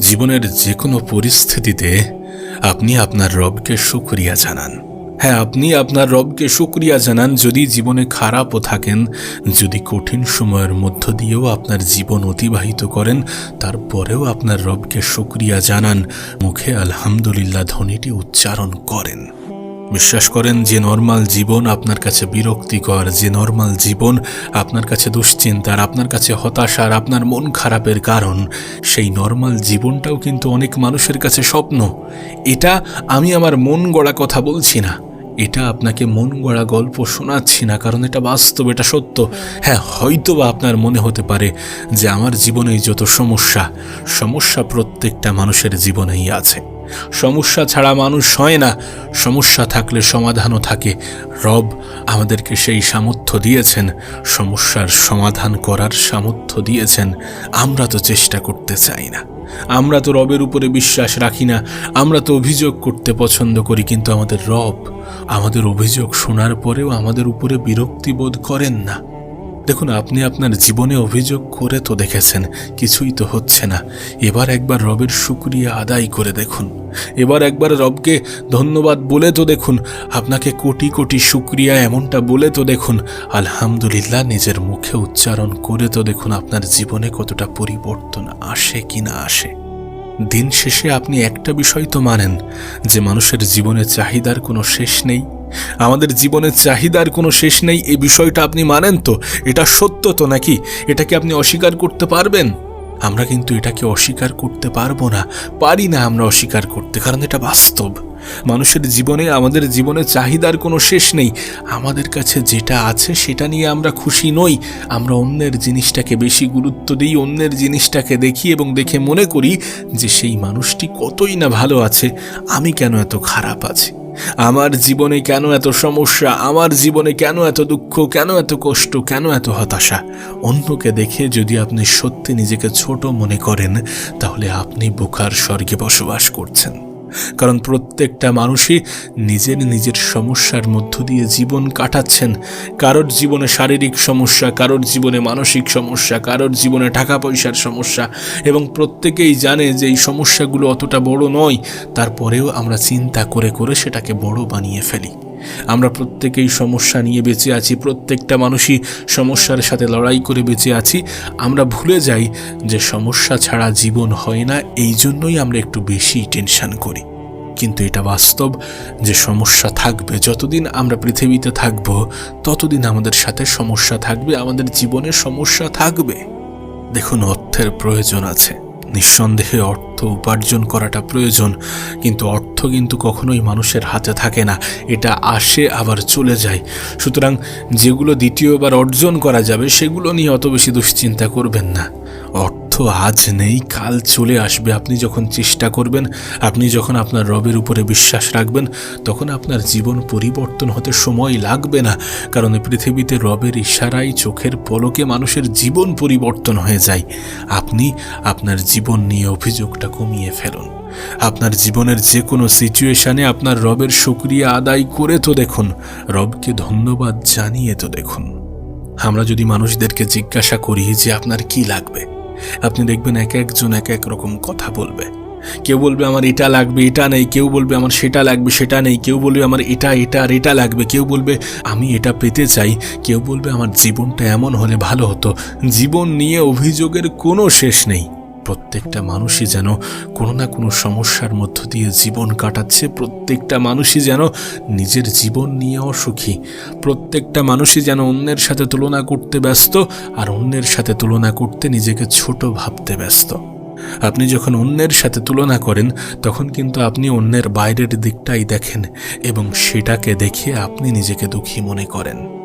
জীবনের যে কোনো পরিস্থিতিতে আপনি আপনার রবকে সুক্রিয়া জানান। হ্যাঁ আপনি আপনার রবকে সুক্রিয়া জানান যদি জীবনে খারাপও থাকেন, যদি কঠিন সময়ের মধ্য দিয়েও আপনার জীবন অতিবাহিত করেন, তারপরেও আপনার রবকে সুক্রিয়া জানান। মুখে আলহামদুলিল্লাহ ধ্বনিটি উচ্চারণ করেন। বিশ্বাস করেন যে নর্মাল জীবন আপনার কাছে বিরক্তিকর, যে নর্মাল জীবন আপনার কাছে দুশ্চিন্তার, আপনার কাছে হতাশার, আপনার মন খারাপের কারণ, সেই নর্মাল জীবনটাও কিন্তু অনেক মানুষের কাছে স্বপ্ন। এটা আমি আমার মন গড়া কথা বলছি না। এটা আপনাকে মন গড়া গল্প শোনাচ্ছি না, কারণ এটা বাস্তব, এটা সত্য। হ্যাঁ হয়তো বা আপনার মনে হতে পারে যে আমার জীবনে যত সমস্যা সমস্যা প্রত্যেকটা মানুষের জীবনেই আছে। সমস্যা ছাড়া মানুষ হয় না। সমস্যা থাকলে সমাধানও থাকে। রব আমাদেরকে সেই সামর্থ্য দিয়েছেন। সমস্যার সমাধান করার সামর্থ্য দিয়েছেন। আমরা তো চেষ্টা করতে চাই না। আমরা তো রবের উপরে বিশ্বাস রাখি না। আমরা তো অভিযোগ করতে পছন্দ করি, কিন্তু আমাদের রব আমাদের অভিযোগ শোনার পরেও আমাদের উপরে বিরক্তি বোধ করেন না। দেখুন, আপনি আপনার জীবনে অভিযোগ করে তো দেখেছেন, কিছুই তো হচ্ছে না। এবার একবার রবের শুক্রিয়া আদায় করে দেখুন। এবার একবার রবকে ধন্যবাদ বলে তো দেখুন, আপনাকে কোটি কোটি শুক্রিয়া এমনটা বলে তো দেখুন, আলহামদুলিল্লাহ নিজের মুখে উচ্চারণ করে তো দেখুন আপনার জীবনে কতটা পরিবর্তন আসে কি না আসে। দিন শেষে আপনি একটা বিষয় তো মানেন, যে মানুষের জীবনে চাহিদার কোনো শেষ নেই আমাদের জীবনের চাহিদার কোনো শেষ নেই এই বিষয়টা আপনি মানেন তো? এটা সত্য তো নাকি? এটাকে আপনি অস্বীকার করতে পারবেন? আমরা কিন্তু এটাকে অস্বীকার করতে পারব না। পারি না আমরা অস্বীকার করতে, কারণ এটা বাস্তব। মানুষের জীবনে, আমাদের জীবনে চাহিদার কোনো শেষ নেই। আমাদের কাছে যেটা আছে সেটা নিয়ে আমরা খুশি নই। আমরা অন্যের জিনিসটাকে বেশি গুরুত্ব দিই, অন্যের জিনিসটাকে দেখি এবং দেখে মনে করি যে সেই মানুষটি কতই না ভালো আছে, আমি কেন এত খারাপ আছি? আমার জীবনে কেন এত সমস্যা? আমার জীবনে কেন এত দুঃখ? কেন এত কষ্ট? কেন এত হতাশা? অন্যকে দেখে যদি আপনি সত্যি নিজেকে ছোট মনে করেন, তাহলে আপনি বোকার স্বর্গে বসবাস করছেন। কারণ প্রত্যেকটা মানুষই নিজের নিজের সমস্যার মধ্য দিয়ে জীবন কাটাচ্ছেন। কারোর জীবনে শারীরিক সমস্যা, কারোর জীবনে মানসিক সমস্যা, কারোর জীবনে টাকা পয়সার সমস্যা এবং প্রত্যেকেই জানে যে এই সমস্যাগুলো অতটা বড় নয়। তারপরেও আমরা চিন্তা করে করে সেটাকে বড় বানিয়ে ফেলি। আমরা প্রত্যেকেই সমস্যা নিয়ে বেঁচে আছি, প্রত্যেকটা মানুষই সমস্যার সাথে লড়াই করে বেঁচে আছি। আমরা ভুলে যাই যে সমস্যা ছাড়া জীবন হয় না, এই জন্যই আমরা একটু বেশি টেনশন করি। কিন্তু এটা বাস্তব যে সমস্যা থাকবে, যতদিন আমরা পৃথিবীতে থাকব, ততদিন আমাদের সাথে সমস্যা থাকবে, আমাদের জীবনে সমস্যা থাকবে। দেখুন, অর্থের প্রয়োজন আছে। নিঃসন্দেহে অর্থ উপার্জন করাটা প্রয়োজন, কিন্তু অর্থ কিন্তু কখনোই মানুষের হাতে থাকে না। এটা আসে আবার চলে যায়। সুতরাং যেগুলো দ্বিতীয়বার অর্জন করা যাবে, সেগুলো নিয়ে অত বেশি দুশ্চিন্তা করবেন না। অর্থ আজ নেই, কাল চলে আসবে। আপনি যখন চেষ্টা করবেন, আপনি যখন আপনার রবের উপরে বিশ্বাস রাখবেন, তখন আপনার জীবন পরিবর্তন হতে সময় লাগবে না, কারণ পৃথিবীতে রবের ইশারায় চোখের পলকে মানুষের জীবন পরিবর্তন হয়ে যায়। আপনি আপনার জীবন নিয়ে অভিযোগটা কমিয়ে ফেলুন। আপনার জীবনের যে কোনো সিচুয়েশানে আপনার রবের শুক্রিয়া আদায় করে তো দেখুন, রবকে ধন্যবাদ জানিয়ে তো দেখুন। আমরা যদি মানুষদেরকে জিজ্ঞাসা করি যে আপনার কি লাগবে আপনি দেখবেন এক একজন এক এক রকম কথা বলবে। কেউ বলবে, আমার এটা লাগবে, এটা নেই। কেউ বলবে, আমার সেটা লাগবে, সেটা নেই। কেউ বলবে, আমার এটা এটা আর এটা লাগবে। কেউ বলবে, আমি এটা পেতে চাই। কেউ বলবে, আমার জীবনটা এমন হলে ভালো হতো। জীবন নিয়ে অভিযোগের কোনো শেষ নেই। প্রত্যেকটা মানুষই যেন কোনো না কোনো সমস্যার মধ্য দিয়ে জীবন কাটাচ্ছে, প্রত্যেকটা মানুষই যেন নিজের জীবন নিয়ে অসুখী, প্রত্যেকটা মানুষই যেন অন্যের সাথে তুলনা করতে ব্যস্ত আর অন্যের সাথে তুলনা করতে নিজেকে ছোট ভাবতে ব্যস্ত। আপনি যখন অন্যের সাথে তুলনা করেন, তখন কিন্তু আপনি অন্যের বাইরের দিকটাই দেখেন এবং সেটাকে দেখে আপনি নিজেকে দুঃখী মনে করেন।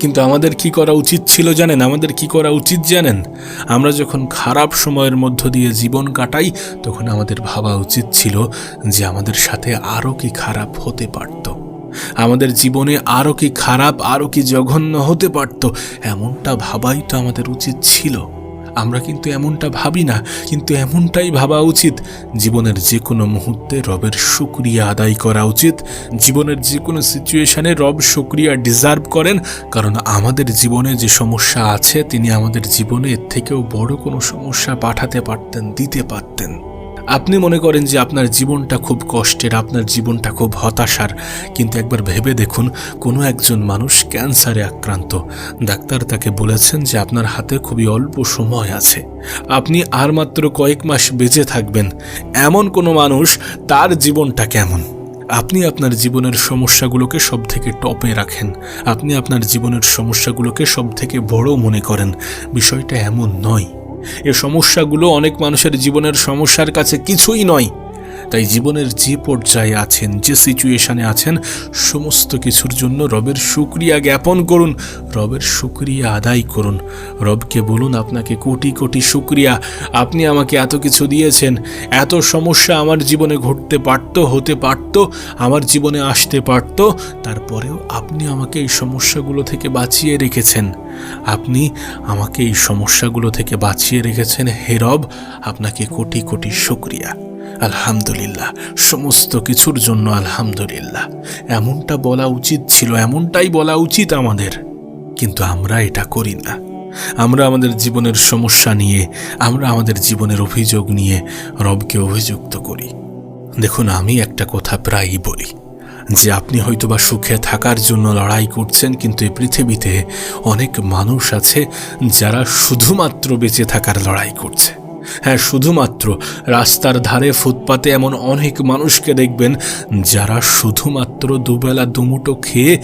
কিন্তু আমাদের কি করা উচিত ছিল জানেন? আমাদের কি করা উচিত জানেন? আমরা যখন খারাপ সময়ের মধ্য দিয়ে জীবন কাটাই, তখন আমাদের ভাবা উচিত ছিল যে আমাদের সাথে আরও কি খারাপ হতে পারত। আমাদের জীবনে আরও কি খারাপ আরও কি জঘন্য হতে পারত, এমনটা ভাবাই তো আমাদের উচিত ছিল। আমরা কিন্তু এমনটা ভাবি না, কিন্তু এমনটাই ভাবা উচিত। জীবনের যে কোনো মুহূর্তে রবের সুক্রিয়া আদায় করা উচিত। জীবনের যে কোনো সিচুয়েশানে রব সুক্রিয়া ডিজার্ভ করেন, কারণ আমাদের জীবনে যে সমস্যা আছে, তিনি আমাদের জীবনে এর থেকেও বড় কোনো সমস্যা পাঠাতে পারতেন, দিতে পারতেন। আপনি মনে করেন যে আপনার জীবনটা খুব কষ্টের, আপনার জীবনটা খুব হতাশার। কিন্তু একবার ভেবে দেখুন, কোনো একজন মানুষ ক্যান্সারে আক্রান্ত। ডাক্তার তাকে বলেছেন যে আপনার হাতে খুবই অল্প সময় আছে। আপনি আর মাত্র কয়েক মাস বেঁচে থাকবেন। এমন কোনো মানুষ তার জীবনটা কেমন? আপনি আপনার জীবনের সমস্যাগুলোকে সব থেকে টপে রাখেন। আপনি আপনার জীবনের সমস্যাগুলোকে সব থেকে বড় মনে করেন। বিষয়টা এমন নয়। এ সমস্যাগুলো অনেক মানুষের জীবনের সমস্যার কাছে কিছুই নয়। তাই জীবনের যে পর্যায়ে আছেন, যে সিচুয়েশনে আছেন, সমস্ত কিছুর জন্য রবের শুক্রিয়া জ্ঞাপন করুন, রবের শুক্রিয়া আদায় করুন। রবকে বলুন, আপনাকে কোটি কোটি শুক্রিয়া। আপনি আমাকে এত কিছু দিয়েছেন, এত সমস্যা আমার জীবনে ঘটতে পারত, হতে পারত, আমার জীবনে আসতে পারত, তারপরেও আপনি আমাকে এই সমস্যাগুলো থেকে বাঁচিয়ে রেখেছেন। আপনি আমাকে এই সমস্যাগুলো থেকে বাঁচিয়ে রেখেছেন, হে রব, আপনাকে কোটি কোটি শুক্রিয়া। আলহামদুলিল্লাহ, সমস্ত কিছুর জন্য আলহামদুলিল্লাহ। এমনটা বলা উচিত ছিল, এমনটাই বলা উচিত আমাদের। কিন্তু আমরা এটা করি না। আমরা আমাদের জীবনের সমস্যা নিয়ে, আমরা আমাদের জীবনের অভিযোগ নিয়ে রবকে অভিযুক্ত করি। দেখুন, আমি একটা কথা প্রায়ই বলি, যে আপনি হয়তোবা সুখে থাকার জন্য লড়াই করছেন, কিন্তু এই পৃথিবীতে অনেক মানুষ আছে যারা শুধুমাত্র বেঁচে থাকার লড়াই করছে। হ্যাঁ শুধুমাত্র রাস্তার ধারে ফুটপাতে এমন অনেক মানুষকে দেখবেন যারা শুধুমাত্র দুবেলা দুমুটো খেয়ে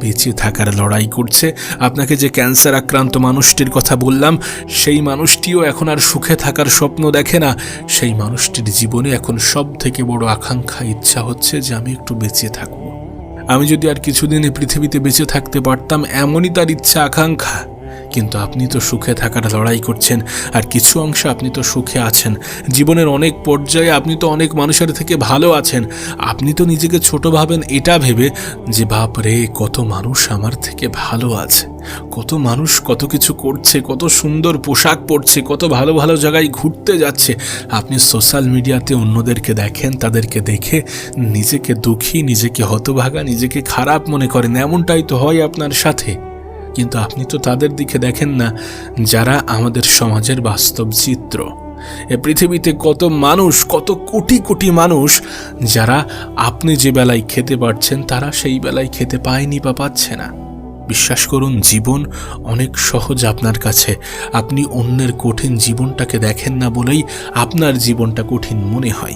বেঁচে থাকার লড়াই করছে। আপনাকে যে ক্যান্সার আক্রান্ত মানুষটির কথা বললাম, সেই মানুষটিও এখন আর সুখে থাকার স্বপ্ন দেখে না। সেই মানুষটির জীবনে এখন সব থেকে বড় আকাঙ্ক্ষা, ইচ্ছা হচ্ছে যে আমি একটু বেঁচে থাকব। আমি যদি আর কিছুদিন পৃথিবীতে বেঁচে থাকতে পারতাম, এমনই তার ইচ্ছা, আকাঙ্ক্ষা। কিন্তু আপনি তো সুখে থাকার লড়াই করছেন, আর কিছু অংশে আপনি তো সুখে আছেন। জীবনের অনেক পর্যায়ে আপনি তো অনেক মানুষের থেকে ভালো আছেন। আপনি তো নিজেকে ছোট ভাবেন, এটা ভেবে যে, বাপ রে, কত মানুষ আমার থেকে ভালো আছে। কত মানুষ কত কিছু করছে, কত সুন্দর পোশাক পরছে, কত ভালো ভালো জায়গায় ঘুরতে যাচ্ছে। আপনি সোশ্যাল মিডিয়াতে অন্যদেরকে দেখেন, তাদেরকে দেখে নিজেকে দুঃখী, নিজেকে হতভাগা, নিজেকে খারাপ মনে করেন। এমনটাই তো হয় আপনার সাথে। কিন্তু আপনি তো তাদের দিকে দেখেন না, যারা আমাদের সমাজের বাস্তব চিত্র। এ পৃথিবীতে কত মানুষ, কত কোটি কোটি মানুষ, যারা আপনি যে বেলায় খেতে পারছেন, তারা সেই বেলায় খেতে পায়নি বা পাচ্ছে না। বিশ্বাস করুন, জীবন অনেক সহজ আপনার কাছে। আপনি অন্যের কঠিন জীবনটাকে দেখেন না বলেই আপনার জীবনটা কঠিন মনে হয়।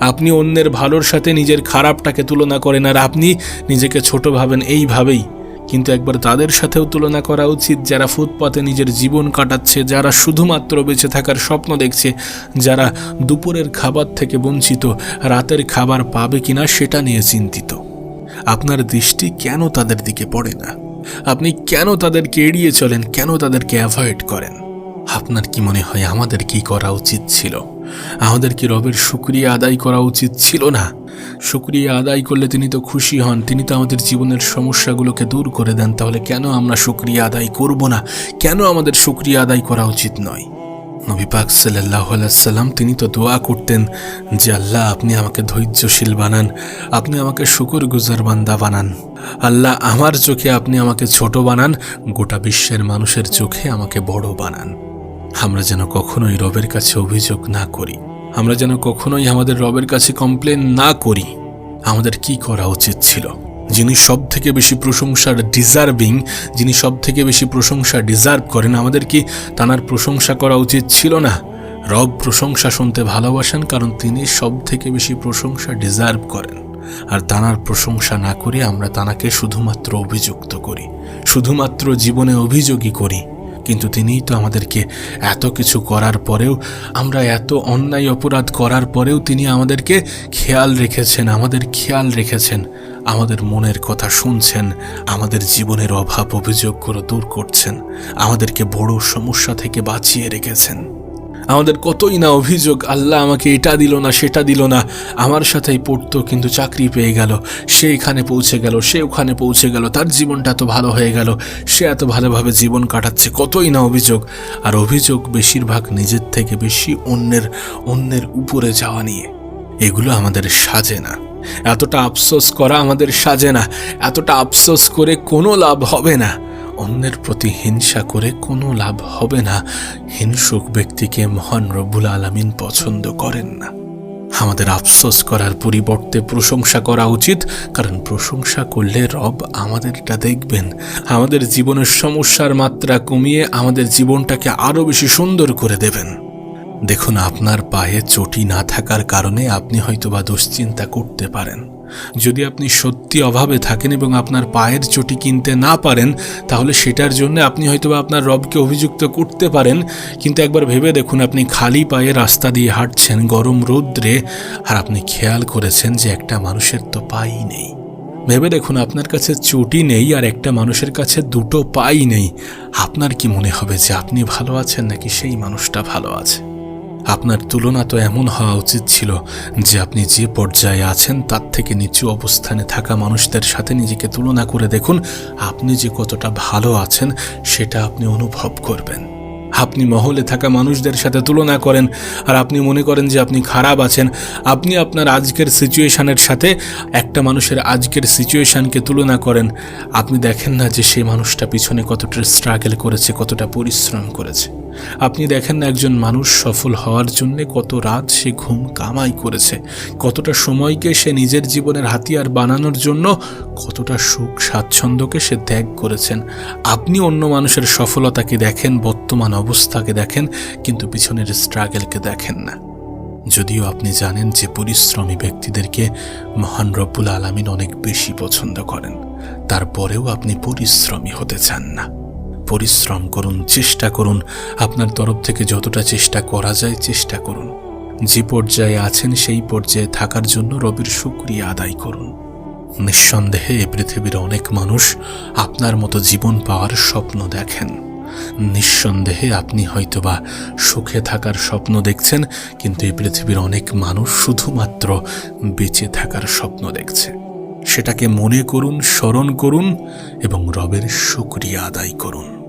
আপনি অন্যের ভালোর সাথে নিজের খারাপটাকে তুলনা করেন আর আপনি নিজেকে ছোট ভাবেন, এইভাবেই কিন্তু একবার তাদের সাথেও তুলনা করা উচিত যারা ফুটপাতে নিজের জীবন কাটাচ্ছে, যারা শুধুমাত্র বেঁচে থাকার স্বপ্ন দেখছে, যারা দুপুরের খাবার থেকে বঞ্চিত, রাতের খাবার পাবে কিনা সেটা নিয়ে চিন্তিত। আপনার দৃষ্টি কেন তাদের দিকে পড়ে না? আপনি কেন তাদেরকে এড়িয়ে চলেন? কেন তাদেরকে অ্যাভয়েড করেন? আপনার কি মনে হয় আমাদের কি করা উচিত ছিল? আমাদের কি রবের শুক্রিয়া আদায় করা উচিত ছিল না? শুক্রিয়া আদায় করলে তিনি তো খুশি হন। তিনি তো আমাদের জীবনের সমস্যাগুলোকে দূর করে দেন। তাহলে কেন আমরা শুক্রিয়া আদায় করব না? কেন আমাদের শুক্রিয়া আদায় করা উচিত নয়? নবী পাক তিনি তো দোয়া করতেন যে, আল্লাহ, আপনি আমাকে ধৈর্যশীল বানান। আপনি আমাকে শুকুর গুজার বান্দা বানান। আল্লাহ, আমার চোখে আপনি আমাকে ছোট বানান। গোটা বিশ্বের মানুষের চোখে আমাকে বড় বানান। আমরা যেন কখনোই রবের কাছে অভিযোগ না করি। আমরা যেন কখনোই আমাদের রবের কাছে কমপ্লেন না করি। আমাদের কি করা উচিত ছিল? যিনি সব থেকে বেশি প্রশংসার ডিজার্ভিং যিনি সব থেকে বেশি প্রশংসা ডিজার্ভ করেন, আমাদের কি তানার প্রশংসা করা উচিত ছিল না? রব প্রশংসা শুনতে ভালোবাসেন, কারণ তিনি সব থেকে বেশি প্রশংসা ডিজার্ভ করেন। আর তানার প্রশংসা না করে আমরা তানাকে শুধুমাত্র অভিযুক্ত করি, শুধুমাত্র জীবনে অভিযোগই করি। কিন্তু তিনিই তো আমাদেরকে এত কিছু করার পরেও, আমরা এত অন্যায় অপরাধ করার পরেও তিনি আমাদেরকে খেয়াল রেখেছেন, আমাদের খেয়াল রেখেছেন, আমাদের মনের কথা শুনছেন, আমাদের জীবনের অভাব অভিযোগগুলো দূর করছেন, আমাদেরকে বড় সমস্যা থেকে বাঁচিয়ে রেখেছেন। আমাদের কতই না অভিযোগ, আল্লাহ আমাকে এটা দিল না, সেটা দিল না। আমার সাথেই পড়তো, কিন্তু চাকরি পেয়ে গেল। সে এখানে পৌঁছে গেল, সে ওখানে পৌঁছে গেল, তার জীবনটা এত ভালো হয়ে গেল, সে এত ভালোভাবে জীবন কাটাচ্ছে, কতই না অভিযোগ। আর অভিযোগ বেশিরভাগ নিজের থেকে বেশি অন্যের অন্যের উপরে যাওয়া নিয়ে। এগুলো আমাদের সাজে না। এতটা আফসোস করা আমাদের সাজে না। এতটা আফসোস করে কোনো লাভ হবে না। অন্যের প্রতি হিংসা করে কোনো লাভ হবে না। হিংসুক ব্যক্তিকে মহান রব্বুল আলামিন পছন্দ করেন না। আমাদের আফসোস করার পরিবর্তে প্রশংসা করা উচিত, কারণ প্রশংসা করলে রব আমাদেরটা দেখবেন। আমাদের জীবনের সমস্যার মাত্রা কমিয়ে আমাদের জীবনটাকে আরও বেশি সুন্দর করে দেবেন। দেখুন, আপনার পায়ে চটি না থাকার কারণে আপনি হয়তোবা দুশ্চিন্তা করতে পারেন। যদি আপনি সত্যি অভাবে থাকেন এবং আপনার পায়ের চটি কিনতে না পারেন, তাহলে সেটার জন্য আপনি হয়তোবা আপনার রবকে অভিযুক্ত করতে পারেন। কিন্তু একবার ভেবে দেখুন, আপনি খালি পায়ে রাস্তা দিয়ে হাঁটছেন গরম রৌদ্রে, আর আপনি খেয়াল করেছেন যে একটা মানুষের তো পাই নেই। ভেবে দেখুন, আপনার কাছে চটি নেই আর একটা মানুষের কাছে দুটো পাই নেই। আপনার কি মনে হবে যে আপনি ভালো আছেন নাকি সেই মানুষটা ভালো আছে? আপনার তুলনা তো এমন হওয়া উচিত ছিল যে আপনি যে পর্যায়ে আছেন তার থেকে নিচু অবস্থানে থাকা মানুষদের সাথে নিজেকে তুলনা করে দেখুন, আপনি যে কতটা ভালো আছেন সেটা আপনি অনুভব করবেন। আপনি মহলে থাকা মানুষদের সাথে তুলনা করেন আর আপনি মনে করেন যে আপনি খারাপ আছেন। আপনি আপনার আজকের সিচুয়েশানের সাথে একটা মানুষের আজকের সিচুয়েশনকে তুলনা করেন। আপনি দেখেন না যে সেই মানুষটা পিছনে কতটা স্ট্রাগল করেছে, কতটা পরিশ্রম করেছে। আপনি দেখেন না একজন মানুষ সফল হওয়ার জন্য কত রাত সে ঘুম কামাই করেছে। কতটা সময়কে সে নিজের জীবনের হাতিয়ার বানানোর জন্য কতটা সুখ স্বাচ্ছন্দ্যকে সে ত্যাগ করেছেন। আপনি অন্য মানুষের সফলতাকে দেখেন? বর্তমান অবস্থাকে দেখেন, কিন্তু পিছনের স্ট্রাগলকে দেখেন না। যদিও আপনি জানেন যে পরিশ্রমী ব্যক্তিদেরকে মহান রব্বুল আলমিন অনেক বেশি পছন্দ করেন। তারপরেও আপনি পরিশ্রমী হতে চান না। পরিশ্রম করুন, চেষ্টা করুন, আপনার তরফ থেকে যতটা চেষ্টা করা যায় চেষ্টা করুন। যে পর্যায়ে আছেন সেই পর্যায়ে থাকার জন্য রবির শুক্রিয়া আদায় করুন। নিঃসন্দেহে এ পৃথিবীর অনেক মানুষ আপনার মতো জীবন পাওয়ার স্বপ্ন দেখেন। নিঃসন্দেহে আপনি হয়তোবা সুখে থাকার স্বপ্ন দেখছেন, কিন্তু এই পৃথিবীর অনেক মানুষ শুধুমাত্র বেঁচে থাকার স্বপ্ন দেখছে। সেটাকে মনে করুন, স্মরণ করুন এবং রবের শুক্রিয়া আদায় করুন।